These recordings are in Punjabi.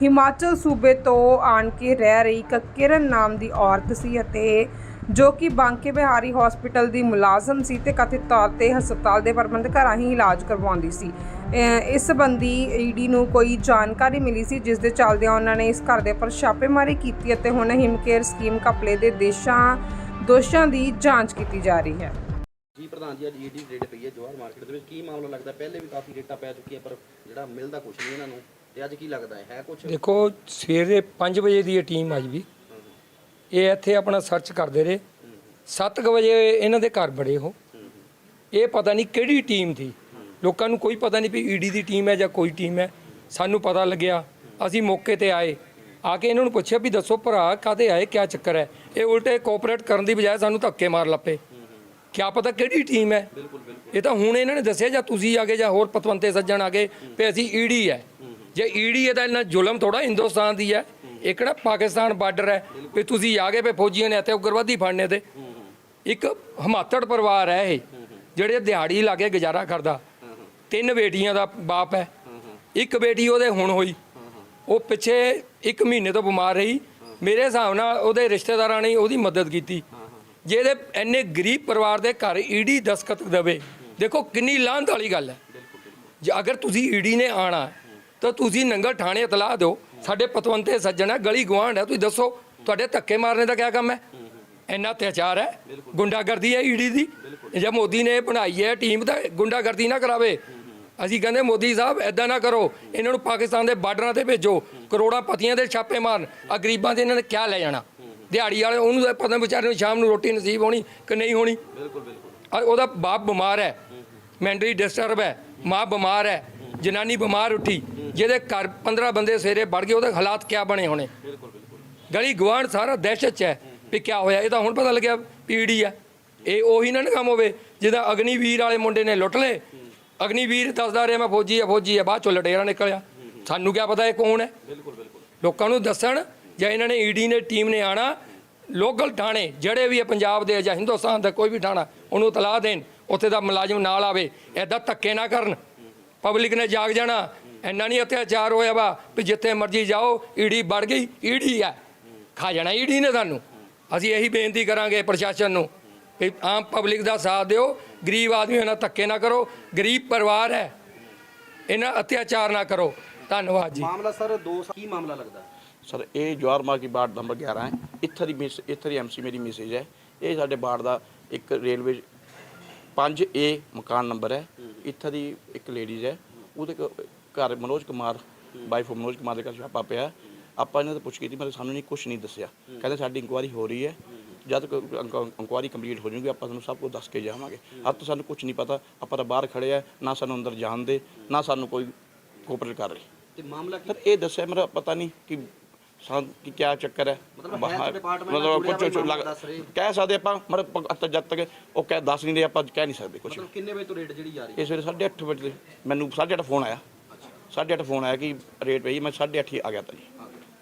ਹਿਮਾਚਲ ਸੂਬੇ ਤੋਂ ਆਣ ਕੇ ਰਹਿ ਰਹੀ ਇੱਕ ਕਿਰਨ ਨਾਮ ਦੀ ਔਰਤ ਸੀ ਅਤੇ ਜੋ ਕਿ ਬਾਂਕੇ ਬਿਹਾਰੀ ਹਸਪੀਟਲ ਦੀ ਮੁਲਾਜ਼ਮ ਸੀ ਤੇ ਕਥਿਤ ਤੌਰ ਤੇ ਹਸਪਤਾਲ ਦੇ ਪ੍ਰਬੰਧਕਾਂ ਰਾਹੀਂ ਇਲਾਜ ਕਰਵਾਉਂਦੀ ਸੀ। ਅਹ ਇਸ ਸੰਬੰਧੀ ਈਡੀ ਨੂੰ ਕੋਈ ਜਾਣਕਾਰੀ ਮਿਲੀ ਸੀ, ਜਿਸ ਦੇ ਚੱਲਦਿਆਂ ਉਹਨਾਂ ਨੇ ਇਸ ਘਰ ਦੇ ਉੱਪਰ ਛਾਪੇਮਾਰੀ ਕੀਤੀ ਅਤੇ ਹੁਣ ਹਿਮਕੇਅਰ ਸਕੀਮ ਘਪਲੇ ਦੇ ਦੇਸ਼ਾਂ ਦੋਸ਼ਾਂ ਦੀ ਜਾਂਚ ਕੀਤੀ ਜਾ ਰਹੀ ਹੈ। ਜੀ ਪ੍ਰਧਾਨ ਜੀ, ਅੱਜ ਈਡੀ ਰੇਡ ਪਈ ਹੈ ਜਵਾਹਰ ਮਾਰਕੀਟ ਦੇ ਵਿੱਚ। ਕੀ ਮਾਮਲਾ ਲੱਗਦਾ? ਪਹਿਲੇ ਵੀ ਕਾਫੀ ਰੇਟਾਂ ਪੈ ਚੁੱਕੀਆਂ, ਪਰ ਜਿਹੜਾ ਮਿਲਦਾ ਕੁਝ ਨਹੀਂ ਇਹਨਾਂ ਨੂੰ। ਤੇ ਅੱਜ ਕੀ ਲੱਗਦਾ ਹੈ? ਹੈ ਕੁਝ ਦੇਖੋ ਸਵੇਰੇ 5 ਵਜੇ ਦੀ ਇਹ ਟੀਮ ਆਈ ਵੀ। ਇਹ ਇੱਥੇ ਆਪਣਾ ਸਰਚ ਕਰਦੇ ਰਹੇ। 7 ਵਜੇ ਇਹਨਾਂ ਦੇ ਘਰ ਬੜੇ ਉਹ। ਇਹ ਪਤਾ ਨਹੀਂ ਕਿਹੜੀ ਟੀਮ ਸੀ ਲੋਕਾਂ ਨੂੰ ਕੋਈ ਪਤਾ ਨਹੀਂ ਵੀ ਈਡੀ ਦੀ ਟੀਮ ਹੈ ਜਾਂ ਕੋਈ ਟੀਮ ਹੈ। ਸਾਨੂੰ ਪਤਾ ਲੱਗਿਆ। ਅਸੀਂ ਮੌਕੇ ਤੇ ਆਏ। ਆ ਕੇ ਇਹਨਾਂ ਨੂੰ ਪੁੱਛਿਆ ਵੀ ਦੱਸੋ ਭਰਾ ਕਾਹਦੇ ਆਏ ਕਿਆ ਚੱਕਰ ਹੈ? ਇਹ ਉਲਟੇ ਕੋਆਪਰੇਟ ਕਰਨ ਦੀ ਬਜਾਏ ਸਾਨੂੰ ਧੱਕੇ ਮਾਰ ਲੱਪੇ ਕਿਆ ਪਤਾ ਕਿਹੜੀ ਟੀਮ ਹੈ? ਇਹ ਤਾਂ ਹੁਣ ਇਹਨਾਂ ਨੇ ਦੱਸਿਆ ਜਾਂ ਤੁਸੀਂ ਆ ਗਏ ਜਾਂ ਹੋਰ ਪਤਵੰਤੇ ਸੱਜਣ ਆ ਗਏ ਵੀ ਅਸੀਂ ਈਡੀ ਹੈ। ਜੇ ਈਡੀ ਇਹਦਾ ਤਾਂ ਇਹਨਾਂ ਜ਼ੁਲਮ ਥੋੜਾ ਹਿੰਦੁਸਤਾਨ ਦੀ ਹੈ, ਇਹ ਕਿਹੜਾ ਪਾਕਿਸਤਾਨ ਬਾਰਡਰ ਹੈ? ਵੀ ਤੁਸੀਂ ਆ ਗਏ ਵੀ ਫੌਜੀਆਂ ਨੇ ਇੱਥੇ ਉਗਰਵਾਦੀ ਫੜਨੇ ਤੇ। ਇੱਕ ਹਮਾਤੜ ਪਰਿਵਾਰ ਹੈ ਇਹ, ਜਿਹੜੇ ਦਿਹਾੜੀ ਲਾ ਕੇ ਗੁਜ਼ਾਰਾ ਕਰਦਾ। ਤਿੰਨ ਬੇਟੀਆਂ ਦਾ ਬਾਪ ਹੈ। ਇੱਕ ਬੇਟੀ ਉਹਦੇ ਹੁਣ ਹੋਈ। ਉਹ ਪਿੱਛੇ ਇੱਕ ਮਹੀਨੇ ਤੋਂ ਬਿਮਾਰ ਰਹੀ। ਮੇਰੇ ਹਿਸਾਬ ਨਾਲ ਉਹਦੇ ਰਿਸ਼ਤੇਦਾਰਾਂ ਨੇ ਉਹਦੀ ਮਦਦ ਕੀਤੀ। ਜਿਹਦੇ ਇੰਨੇ ਗਰੀਬ ਪਰਿਵਾਰ ਦੇ ਘਰ ਈਡੀ ਦਸਖਤ ਦੇਵੇ, ਦੇਖੋ ਕਿੰਨੀ ਲਾਂਤ ਵਾਲੀ ਗੱਲ ਹੈ। ਜੇ ਅਗਰ ਤੁਸੀਂ ਈਡੀ ਨੇ ਆਣਾ ਤਾਂ ਤੁਸੀਂ ਨੰਗਲ ਥਾਣੇ ਇਤਲਾਹ ਦਿਓ। ਸਾਡੇ ਪਤਵੰਤੇ ਸੱਜਣ ਹੈ ਗਲੀ ਗਵਾਂਢ ਹੈ ਤੁਸੀਂ ਦੱਸੋ ਤੁਹਾਡੇ ਧੱਕੇ ਮਾਰਨੇ ਦਾ ਕੀ ਕੰਮ ਹੈ? ਇੰਨਾ ਅਤਿਆਚਾਰ ਹੈ ਗੁੰਡਾਗਰਦੀ ਹੈ ਈਡੀ ਦੀ। ਜੇ ਮੋਦੀ ਨੇ ਬਣਾਈ ਹੈ ਟੀਮ ਤਾਂ ਗੁੰਡਾਗਰਦੀ ਨਾ ਕਰਾਵੇ। ਅਸੀਂ ਕਹਿੰਦੇ ਮੋਦੀ ਸਾਹਿਬ ਐਦਾਂ ਨਾ ਕਰੋ ਇਹਨਾਂ ਨੂੰ ਪਾਕਿਸਤਾਨ ਦੇ ਬਾਰਡਰਾਂ ਤੇ ਭੇਜੋ ਕਰੋੜਾਂ ਪਤੀਆਂ ਦੇ ਛਾਪੇ ਮਾਰਨ ਆ ਗਰੀਬਾਂ ਦੇ ਇਹਨਾਂ ਨੇ ਕਿਆ ਲੈ ਜਾਣਾ? ਦਿਹਾੜੀ ਵਾਲੇ ਉਹਨੂੰ ਤਾਂ ਪਤਾ ਵਿਚਾਰੇ ਨੂੰ ਸ਼ਾਮ ਨੂੰ ਰੋਟੀ ਨਸੀਬ ਹੋਣੀ ਕਿ ਨਹੀਂ ਹੋਣੀ। ਬਿਲਕੁਲ ਬਿਲਕੁਲ। ਉਹਦਾ ਬਾਪ ਬਿਮਾਰ ਹੈ ਮੈਂਟਲੀ ਡਿਸਟਰਬ ਹੈ ਮਾਂ ਬਿਮਾਰ ਹੈ ਜਨਾਨੀ ਬਿਮਾਰ ਉੱਠੀ। ਜਿਹਦੇ ਘਰ 15 ਬੰਦੇ ਸਵੇਰੇ ਵੜ ਗਏ, ਉਹਦੇ ਹਾਲਾਤ ਕਿਆ ਬਣੇ ਹੋਣੇ? ਬਿਲਕੁਲ ਬਿਲਕੁਲ ਗਲੀ ਗਵਾਂਢ ਸਾਰਾ ਦਹਿਸ਼ਤ ਚ ਹੈ ਵੀ ਕਿਆ ਹੋਇਆ? ਇਹ ਤਾਂ ਹੁਣ ਪਤਾ ਲੱਗਿਆ ਪੀੜੀ ਹੈ ਇਹ ਉਹੀ ਨਾ ਕੰਮ ਹੋਵੇ, ਜਿਹਦਾ ਅਗਨੀਵੀਰ ਵਾਲੇ ਮੁੰਡੇ ਨੇ ਲੁੱਟ ਲਏ। ਅਗਨੀਵੀਰ ਦੱਸਦਾ ਰਿਹਾ, ਮੈਂ ਫੌਜੀ ਆ ਫੌਜੀ ਆ, ਬਾਅਦ ਚੋਂ ਲਟੇਰਾ ਨਿਕਲਿਆ। ਸਾਨੂੰ ਕਿਆ ਪਤਾ ਇਹ ਕੌਣ ਹੈ? ਬਿਲਕੁਲ ਬਿਲਕੁਲ ਲੋਕਾਂ ਨੂੰ ਦੱਸਣ, ਜਾਂ ਇਹਨਾਂ ਨੇ ਈਡੀ ਨੇ, ਟੀਮ ਨੇ ਆਣਾ, ਲੋਕਲ ਥਾਣੇ, ਜਿਹੜੇ ਵੀ ਹੈ ਪੰਜਾਬ ਦੇ ਜਾਂ ਹਿੰਦੁਸਤਾਨ ਦਾ ਕੋਈ ਵੀ ਥਾਣਾ, ਉਹਨੂੰ ਤਲਾਹ ਦੇਣ, ਉੱਥੇ ਦਾ ਮੁਲਾਜ਼ਮ ਨਾਲ ਆਵੇ। ਐਦਾਂ ਧੱਕੇ ਨਾ ਕਰਨ। ਪਬਲਿਕ ਨੇ ਜਾਗ ਜਾਣਾ। ਇੰਨਾ ਨਹੀਂ ਅਤਿਆਚਾਰ ਹੋਇਆ ਵਾ ਵੀ ਜਿੱਥੇ ਮਰਜ਼ੀ ਜਾਓ ਈਡੀ ਵੜ ਗਈ ਈਡੀ ਆ। ਖਾ ਜਾਣਾ ਈਡੀ ਨੇ ਸਾਨੂੰ। ਅਸੀਂ ਇਹੀ ਬੇਨਤੀ ਕਰਾਂਗੇ ਪ੍ਰਸ਼ਾਸਨ ਨੂੰ ਵੀ ਆਮ ਪਬਲਿਕ ਦਾ ਸਾਥ ਦਿਓ ਗਰੀਬ ਆਦਮੀ ਨਾਲ ਧੱਕੇ ਨਾ ਕਰੋ ਗਰੀਬ ਪਰਿਵਾਰ ਹੈ ਇਹਨਾਂ ਅਤਿਆਚਾਰ ਨਾ ਕਰੋ। ਧੰਨਵਾਦ ਜੀ। ਮਾਮਲਾ ਸਰ ਦੋ ਕੀ ਮਾਮਲਾ ਲੱਗਦਾ? ਸਰ ਇਹ ਜਵਾਰ ਮਾਰਕੀ ਬਾੜ ਨੰਬਰ 11 ਹੈ। ਇੱਥੇ ਦੀ ਮਿਸ ਇੱਥੇ ਦੀ ਐਮਸੀ ਮੇਰੀ ਮੈਸੇਜ ਹੈ। ਇਹ ਸਾਡੇ ਬਾੜ ਦਾ ਇੱਕ ਰੇਲਵੇ 5A ਮਕਾਨ ਨੰਬਰ ਹੈ। ਇੱਥੇ ਦੀ ਇੱਕ ਲੇਡੀਜ਼ ਹੈ। ਉਹਦੇ ਘਰ ਮਨੋਜ ਕੁਮਾਰ ਵਾਈਫ ਮਨੋਜ ਕੁਮਾਰ ਦੇ ਘਰ ਛਾਪਾ ਪਿਆ। ਆਪਾਂ ਇਹਨਾਂ ਤੋਂ ਪੁੱਛ ਕੀਤੀ ਮਤਲਬ ਸਾਨੂੰ ਨਹੀਂ ਕੁਝ ਨਹੀਂ ਦੱਸਿਆ। ਕਹਿੰਦੇ ਸਾਡੀ ਇਨਕੁਆਰੀ ਹੋ ਰਹੀ ਹੈ। ਜਦ ਇਨਕੁਆਰੀ ਕੰਪਲੀਟ ਹੋ ਜੂਗੀ ਆਪਾਂ ਤੁਹਾਨੂੰ ਸਭ ਕੁਝ ਦੱਸ ਕੇ ਜਾਵਾਂਗੇ। ਅੱਜ ਤਾਂ ਸਾਨੂੰ ਕੁਝ ਨਹੀਂ ਪਤਾ ਆਪਾਂ ਤਾਂ ਬਾਹਰ ਖੜੇ ਆ ਨਾ ਸਾਨੂੰ ਅੰਦਰ ਜਾਣ ਦੇ ਨਾ ਸਾਨੂੰ ਕੋਈ ਕੋਆਪਰੇਟ ਕਰ ਰਹੀ। ਤੇ ਮਾਮਲਾ ਕੀ ਸਰ ਇਹ ਦੱਸਿਆ ਮੇਰਾ ਪਤਾ ਨਹੀਂ ਕਿ ਸਾਂ ਕਿ ਕੀ ਚੱਕਰ ਹੈ। ਮਤਲਬ ਰਹੇ। ਕਹਿ ਸਕਦੇ ਆਪਾਂ ਮਤਲਬ ਜਦ ਤੱਕ ਉਹ ਕਹਿ ਦੱਸ ਨਹੀਂ ਰਹੇ ਆਪਾਂ ਕਹਿ ਨਹੀਂ ਸਕਦੇ ਕੁਝ ਕਿੰਨੇ ਵਜੇ ਤੋਂ ਰੇਟ ਜਿਹੜੀ ਜਾ ਰਹੀ ਹੈ? ਇਸ ਵੇਲੇ 8:30 ਵਜੇ ਮੈਨੂੰ 8:30 ਫੋਨ ਆਇਆ। 8:30 ਫੋਨ ਆਇਆ ਕਿ ਰੇਟ ਪਈ ਮੈਂ 8:30 ਹੀ ਆ ਗਿਆ ਤਾਂ ਜੀ।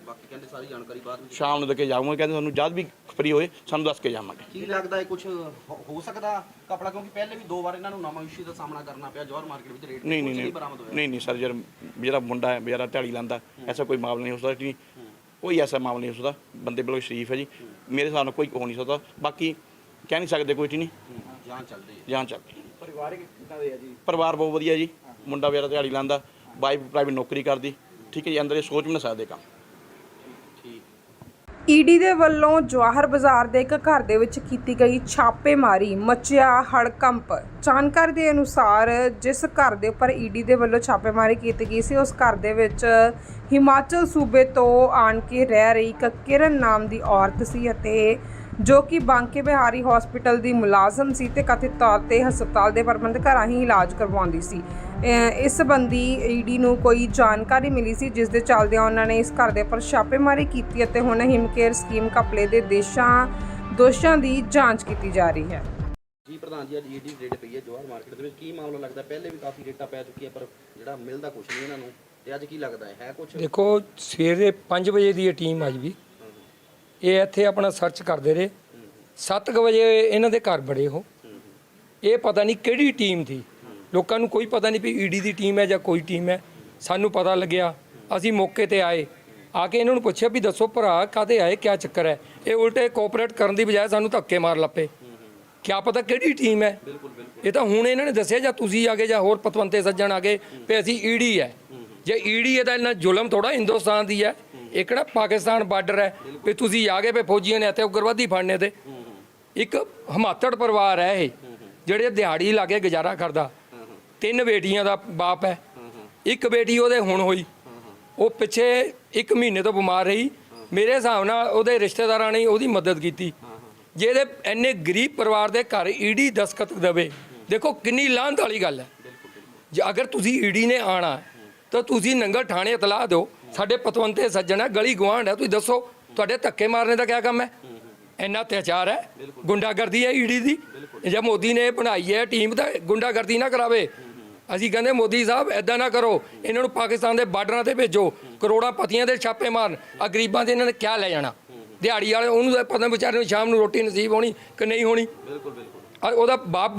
ਬਾਕੀ ਕਹਿੰਦੇ ਸਾਰੀ ਜਾਣਕਾਰੀ ਬਾਅਦ ਵਿੱਚ। ਸ਼ਾਮ ਨੂੰ ਦੇ ਕੇ ਜਾਵਾਂਗੇ ਕਹਿੰਦੇ ਤੁਹਾਨੂੰ ਜਦ ਵੀ ਫਰੀ ਹੋਏ ਸਾਨੂੰ ਦੱਸ ਕੇ ਜਾਵਾਂਗੇ। ਕੀ ਲੱਗਦਾ ਹੈ ਕੁਝ ਹੋ ਸਕਦਾ ਕਪੜਾ? ਕਿਉਂਕਿ ਪਹਿਲੇ ਵੀ ਦੋ ਵਾਰ ਇਹਨਾਂ ਨੂੰ ਨਵਾਂ ਇਸ਼ੂ ਦਾ ਸਾਹਮਣਾ ਕਰਨਾ ਪਿਆ ਜਵਾਹਰ ਮਾਰਕੀਟ ਵਿੱਚ ਰੇਟ ਨਹੀਂ ਨਹੀਂ ਨਹੀਂ। ਬਰਾਮਦ ਹੋਇਆ। ਨਹੀਂ ਨਹੀਂ ਸਰ ਜਿਹੜਾ ਜਿਹੜਾ ਮੁੰਡਾ ਹੈ ਜਿਹੜਾ ਢਾੜੀ ਲਾਂਦਾ ਐਸਾ ਕੋਈ ਮਾਮਲਾ ਨਹੀਂ ਹੋ ਸਕਦਾ ਜੀ। ਕੋਈ ਐਸਾ ਮਾਮਲਾ ਨਹੀਂ ਹੋ ਸਕਦਾ। ਬੰਦੇ ਬਿਲਕੁਲ ਸ਼ਰੀਫ ਹੈ ਜੀ। ਮੇਰੇ ਹਿਸਾਬ ਨਾਲ ਕੋਈ ਹੋ ਨਹੀਂ ਸਕਦਾ। ਬਾਕੀ ਕਹਿ ਨਹੀਂ ਸਕਦੇ ਕੋਈ ਨਹੀਂ। ਜਾਂਚ ਚੱਲ ਰਹੀ ਹੈ। ਜਾਨ ਚੱਲ ਰਹੀ ਪਰਿਵਾਰਿਕ ਕਿੱਦਾਂ ਦੇ ਆ ਜੀ? ਪਰਿਵਾਰ ਬਹੁਤ ਵਧੀਆ ਜੀ। ਮੁੰਡਾ ਵਿਚਾਰਾ ਦਿਹਾੜੀ ਲਾਂਦਾ। ਵਾਈਫ ਪ੍ਰਾਈਵੇਟ ਨੌਕਰੀ ਕਰਦੀ, ਠੀਕ ਹੈ ਜੀ, ਅੰਦਰ ਇਹ ਸੋਚ ਵੀ ਨਾ ਸਕਦੇ ਕੰਮ। ਈਡੀ ਦੇ ਵੱਲੋਂ ਜਵਾਹਰ ਬਾਜ਼ਾਰ ਦੇ ਇੱਕ ਘਰ ਦੇ ਵਿੱਚ ਕੀਤੀ ਗਈ ਛਾਪੇਮਾਰੀ, ਮਚਿਆ ਹੜਕੰਪ। ਜਾਣਕਾਰੀ ਦੇ ਅਨੁਸਾਰ ਜਿਸ ਘਰ ਦੇ ਉੱਪਰ ਈਡੀ ਦੇ ਵੱਲੋਂ ਛਾਪੇਮਾਰੀ ਕੀਤੀ ਗਈ ਸੀ, ਉਸ ਘਰ ਦੇ ਵਿੱਚ ਹਿਮਾਚਲ ਸੂਬੇ ਤੋਂ ਆਣ ਕੇ ਰਹਿ ਰਹੀ ਇੱਕ ਕਿਰਨ ਨਾਮ ਦੀ ਔਰਤ ਸੀ ਅਤੇ ਜੋ ਕਿ ਬਾਂਕੇ ਬਿਹਾਰੀ ਹਸਪੀਟਲ ਦੀ ਮੁਲਾਜ਼ਮ ਸੀ ਤੇ ਕਥਿਤ ਤੌਰ ਤੇ ਹਸਪਤਾਲ ਦੇ ਪ੍ਰਬੰਧਕਾਂ ਰਾਹੀਂ ਇਲਾਜ ਕਰਵਾਉਂਦੀ ਸੀ। ਇਸ ਸੰਬੰਧੀ ਈਡੀ ਨੂੰ ਕੋਈ ਜਾਣਕਾਰੀ ਮਿਲੀ ਸੀ ਜਿਸ ਦੇ ਚੱਲਦਿਆਂ ਉਹਨਾਂ ਨੇ ਇਸ ਘਰ ਦੇ ਉੱਪਰ ਛਾਪੇਮਾਰੀ ਕੀਤੀ ਅਤੇ ਹੁਣ ਹਿਮਕੇਅਰ ਸਕੀਮ ਘਪਲੇ ਦੇ ਦੇਸ਼ਾਂ ਦੋਸ਼ਾਂ ਦੀ ਜਾਂਚ ਕੀਤੀ ਜਾ ਰਹੀ ਹੈ। ਜੀ ਪ੍ਰਧਾਨ ਜੀ ਅੱਜ ਈਡੀ ਰੇਡ ਪਈ ਹੈ ਜਵਾਹਰ ਮਾਰਕੀਟ ਦੇ ਵਿੱਚ। ਕੀ ਮਾਮਲਾ ਲੱਗਦਾ? ਪਹਿਲੇ ਵੀ ਕਾਫੀ ਰੇਟਾਂ ਪੈ ਚੁੱਕੀਆਂ ਪਰ ਜਿਹੜਾ ਮਿਲਦਾ ਕੁਝ ਨਹੀਂ ਇਹਨਾਂ ਨੂੰ। ਤੇ ਅੱਜ ਕੀ ਲੱਗਦਾ ਹੈ? ਹੈ ਕੁਝ ਦੇਖੋ ਸਵੇਰੇ 5 ਵਜੇ ਦੀ ਇਹ ਟੀਮ ਆਈ ਵੀ। ਇਹ ਇੱਥੇ ਆਪਣਾ ਸਰਚ ਕਰਦੇ ਰਹੇ। 7 ਵਜੇ ਇਹਨਾਂ ਦੇ ਘਰ ਬੜੇ ਉਹ। ਇਹ ਪਤਾ ਨਹੀਂ ਕਿਹੜੀ ਟੀਮ ਸੀ ਲੋਕਾਂ ਨੂੰ ਕੋਈ ਪਤਾ ਨਹੀਂ ਵੀ ਈਡੀ ਦੀ ਟੀਮ ਹੈ ਜਾਂ ਕੋਈ ਟੀਮ ਹੈ। ਸਾਨੂੰ ਪਤਾ ਲੱਗਿਆ। ਅਸੀਂ ਮੌਕੇ ਤੇ ਆਏ। ਆ ਕੇ ਇਹਨਾਂ ਨੂੰ ਪੁੱਛਿਆ ਵੀ ਦੱਸੋ ਭਰਾ ਕਾਦੇ ਆਏ? ਕਿਆ ਚੱਕਰ ਹੈ? ਇਹ ਉਲਟੇ ਕੋਆਪਰੇਟ ਕਰਨ ਦੀ ਬਜਾਏ ਸਾਨੂੰ ਧੱਕੇ ਮਾਰ ਲੱਪੇ ਕਿਆ ਪਤਾ ਕਿਹੜੀ ਟੀਮ ਹੈ? ਇਹ ਤਾਂ ਹੁਣ ਇਹਨਾਂ ਨੇ ਦੱਸਿਆ ਜਾਂ ਤੁਸੀਂ ਆ ਗਏ ਜਾਂ ਹੋਰ ਪਤਵੰਤੇ ਸੱਜਣ ਆ ਗਏ ਵੀ ਅਸੀਂ ਈਡੀ ਹੈ। ਜੇ ਈਡੀ ਹੈ ਤਾਂ ਇਹਨਾਂ ਜ਼ੁਲਮ ਥੋੜਾ ਹਿੰਦੁਸਤਾਨ ਦੀ ਹੈ। ਇਹ ਕਿਹੜਾ ਪਾਕਿਸਤਾਨ ਬਾਰਡਰ ਹੈ? ਵੀ ਤੁਸੀਂ ਆ ਗਏ ਵੀ ਫੌਜੀਆਂ ਨੇ ਇੱਥੇ ਉਗਰਵਾਦੀ ਫੜਨੇ ਤੇ। ਇੱਕ ਹਮਾਤੜ ਪਰਿਵਾਰ ਹੈ ਇਹ, ਜਿਹੜੇ ਦਿਹਾੜੀ ਲਾ ਕੇ ਗੁਜ਼ਾਰਾ ਕਰਦਾ। ਤਿੰਨ ਬੇਟੀਆਂ ਦਾ ਬਾਪ ਹੈ। ਇੱਕ ਬੇਟੀ ਉਹਦੇ ਹੁਣ ਹੋਈ। ਉਹ ਪਿੱਛੇ ਇੱਕ ਮਹੀਨੇ ਤੋਂ ਬਿਮਾਰ ਰਹੀ। ਮੇਰੇ ਹਿਸਾਬ ਨਾਲ ਉਹਦੇ ਰਿਸ਼ਤੇਦਾਰਾਂ ਨੇ ਉਹਦੀ ਮਦਦ ਕੀਤੀ। ਜਿਹਦੇ ਇੰਨੇ ਗਰੀਬ ਪਰਿਵਾਰ ਦੇ ਘਰ ਈਡੀ ਦਸਖਤ ਦੇਵੇ। ਦੇਖੋ ਕਿੰਨੀ ਲਾਂਤ ਵਾਲੀ ਗੱਲ ਹੈ। ਜੇ ਅਗਰ ਤੁਸੀਂ ਈਡੀ ਨੇ ਆਣਾ ਤਾਂ ਤੁਸੀਂ ਨੰਗਲ ਥਾਣੇ ਇਤਲਾਹ ਦਿਓ। ਸਾਡੇ ਪਤਵੰਤੇ ਸੱਜਣ ਹੈ ਗਲੀ ਗਵਾਂਢ ਹੈ ਤੁਸੀਂ ਦੱਸੋ ਤੁਹਾਡੇ ਧੱਕੇ ਮਾਰਨੇ ਦਾ ਕੀ ਕੰਮ ਹੈ? ਇੰਨਾ ਅਤਿਆਚਾਰ ਹੈ ਗੁੰਡਾਗਰਦੀ ਹੈ ਈਡੀ ਦੀ। ਜੇ ਮੋਦੀ ਨੇ ਬਣਾਈ ਹੈ ਟੀਮ ਤਾਂ ਗੁੰਡਾਗਰਦੀ ਨਾ ਕਰਾਵੇ। ਅਸੀਂ ਕਹਿੰਦੇ ਮੋਦੀ ਸਾਹਿਬ ਐਦਾਂ ਨਾ ਕਰੋ ਇਹਨਾਂ ਨੂੰ ਪਾਕਿਸਤਾਨ ਦੇ ਬਾਰਡਰਾਂ ਤੇ ਭੇਜੋ ਕਰੋੜਾਂ ਪਤੀਆਂ ਦੇ ਛਾਪੇ ਮਾਰਨ ਆ ਗਰੀਬਾਂ ਦੇ ਇਹਨਾਂ ਨੇ ਕਿਆ ਲੈ ਜਾਣਾ? ਦਿਹਾੜੀ ਵਾਲੇ ਉਹਨੂੰ ਤਾਂ ਪਤਾ ਵਿਚਾਰੇ ਨੂੰ ਸ਼ਾਮ ਨੂੰ ਰੋਟੀ ਨਸੀਬ ਹੋਣੀ ਕਿ ਨਹੀਂ ਹੋਣੀ? ਬਿਲਕੁਲ ਬਿਲਕੁਲ। ਔਰ ਉਹਦਾ ਬਾਪ